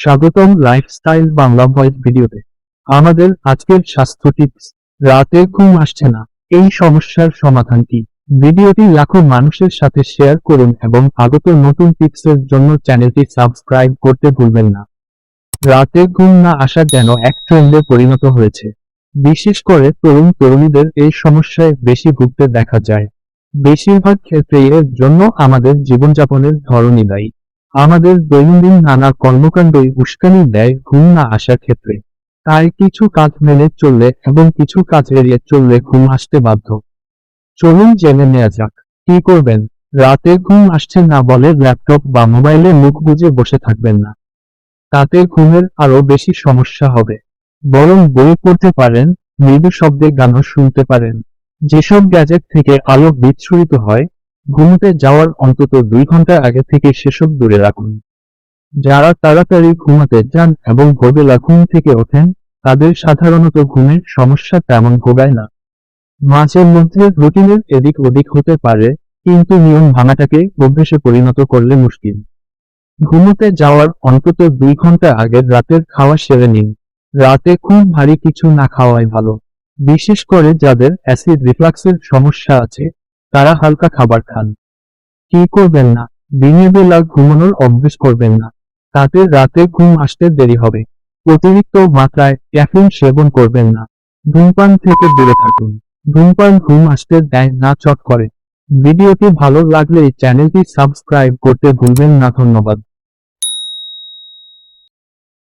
স্বাগতম lifestyle Bangla voice ভিডিওতে। আমাদের আজকের স্বাস্থ্য টিপস রাতে ঘুম আসছে না। এই সমস্যার সমাধান কি? ভিডিওটি লাখো মানুষের সাথে শেয়ার করুন এবং আগত নতুন টিপসের জন্য চ্যানেলটি সাবস্ক্রাইব করতে ভুলবেন না। রাতে ঘুম না আসা যেন এক ট্রেন্ডে পরিণত হয়েছে। বিশেষ করে তরুণ তরুণীদের এই সমস্যায় বেশি ভুগতে দেখা যায়। বেশিরভাগ ক্ষেত্রেই এর জন্য আমাদের জীবনযাপনের ধরনই দায়ী। আমাদের দৈনন্দিন নানা কর্মকাণ্ডই উস্কানি দেয় ঘুম না আসার ক্ষেত্রে। তাই কিছু কাজ মেনে চললে এবং কিছু কাজ এড়িয়ে চললে ঘুম আসতে বাধ্য। চলুন জেনে নেওয়া যাক, কি করবেন? রাতে ঘুম আসছে না বলে ল্যাপটপ বা মোবাইলে মুখ বুজে বসে থাকবেন না। তাতে ঘুমের আরও বেশি সমস্যা হবে। বরং বই পড়তে পারেন, মৃদু শব্দে গানও শুনতে পারেন। যেসব গ্যাজেট থেকে আলো বিচ্ছুরিত হয় ঘুমোতে যাওয়ার অন্তত দুই ঘণ্টা আগে থেকে সেসব দূরে রাখুন। যারা তাড়াতাড়ি ঘুমাতে যান এবং ভোরবেলা ঘুম থেকে ওঠেন, তাদের সাধারণত ঘুমের সমস্যা তেমন ভোগায় না। মাঝে মধ্যে রুটিনের এদিক ওদিক হতে পারে, কিন্তু নিয়ম ভাঙাটাকে অভ্যেসে পরিণত করলে মুশকিল। ঘুমোতে যাওয়ার অন্তত দুই ঘণ্টা আগে রাতের খাওয়া সেরে নিন। রাতে খুব ভারী কিছু না খাওয়াই ভালো। বিশেষ করে যাদের অ্যাসিড রিফ্লাক্সের সমস্যা আছে তারা হালকা খাবার খান। কি করবেন না? দিনের বেলা ঘুমানোর অভ্যেস করবেন না। তাতে রাতে ঘুম আসতে দেরি হবে। অতিরিক্ত মাত্রায় ক্যাফিন সেবন করবেন না। ধূমপান থেকে দূরে থাকুন। ধূমপান ঘুম আসতে দেয় না, চট করে। ভিডিওটি ভালো লাগলে চ্যানেলটি সাবস্ক্রাইব করতে ভুলবেন না। ধন্যবাদ।